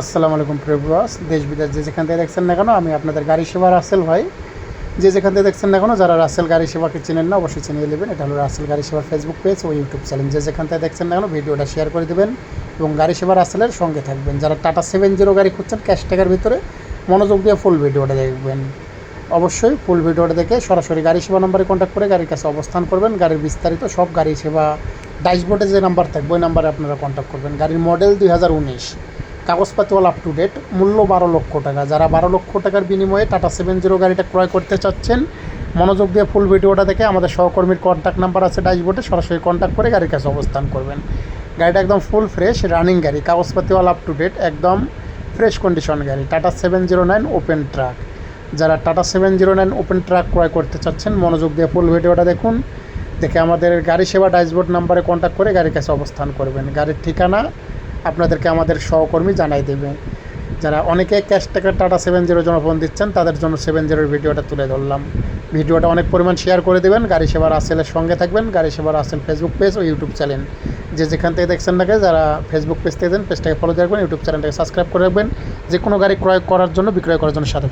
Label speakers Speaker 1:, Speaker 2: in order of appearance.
Speaker 1: আসসালামু আলাইকুম প্রিয়বাস দেশ বিদেশ যে যেখান থেকে দেখছেন না কেন, আমি আপনাদের গাড়ি সেবা রাসেল ভাই। যে যেখান থেকে দেখছেন না কেন, যারা রাসেল গাড়ি সেবাকে চেনেন না, অবশ্যই চিনিয়ে নেবেন। এটা হলো রাসেল গাড়ি সেবার ফেসবুক পেজ ও ইউটিউব চ্যানেল যে যেখান থেকে দেখছেন না কেন, ভিডিওটা শেয়ার করে দেবেন এবং গাড়ি সেবা রাসেলের সঙ্গে থাকবেন। যারা টাটা সেভেন জিরো গাড়ি খুঁজছেন, ক্যাশ টাকার ভিতরে মনোযোগ দিয়ে ফুল ভিডিওটা দেখবেন। অবশ্যই ফুল ভিডিওটা দেখে সরাসরি গাড়ি সেবা নম্বরে কন্ট্যাক্ট করে গাড়ির কাছে অবস্থান করবেন। গাড়ির বিস্তারিত সব গাড়ি সেবা ড্যাশবোর্ডে যে নাম্বার থাকবে, ওই নাম্বারে আপনারা কন্ট্যাক্ট করবেন। গাড়ির মডেল দুই হাজার উনিশ। কাগজপাতি অল আপ টু ডেট মূল্য বারো লক্ষ টাকা। যারা বারো লক্ষ টাকার বিনিময়ে টাটা সেভেন জিরো গাড়িটা ক্রয় করতে চাচ্ছেন, মনোযোগ দিয়ে ফুল ভিডিওটা দেখে আমাদের সহকর্মীর কন্ট্যাক্ট নাম্বার আছে ড্যাশবোর্ডে সরাসরি কন্ট্যাক্ট করে গাড়ির কাছে অবস্থান করবেন। গাড়িটা একদম ফুল ফ্রেশ রানিং গাড়ি কাগজপাতি অল আপ টু ডেট একদম ফ্রেশ কন্ডিশন গাড়ি। Tata seven zero nine open truck যারা Tata seven zero nine open truck ক্রয় করতে চাচ্ছেন, মনোযোগ দিয়ে ফুল ভিডিওটা দেখুন। দেখে আমাদের গাড়ি সেবা ড্যাশবোর্ড নাম্বারে কন্ট্যাক্ট করে গাড়ির কাছে অবস্থান করবেন। গাড়ির ঠিকানা আপনাদেরকে আমাদের সহকর্মী জানাই দেবে। যারা অনেকে ক্যাশ টাকা টাটা সেভেন জিরো জন্য ফোন দিচ্ছেন, তাদের জন্য সেভেন জিরোর ভিডিওটা তুলে ধরলাম। ভিডিওটা অনেক পরিমাণ শেয়ার করে দেবেন, গাড়ি সেবার আসেলের সঙ্গে থাকবেন, গাড়ি সেবার আসেল ফেসবুক পেজ ও ইউটিউব চ্যানেল যে যেখান থেকে দেখছেন নাকি যারা ফেসবুক পেজ থেকে দেন পেজটাকে ফলো রাখবেন ইউটিউব চ্যানেলটাকে সাবস্ক্রাইব করে রাখবেন। যে কোনো গাড়ি ক্রয় করার জন্য, বিক্রয় করার জন্য সাথে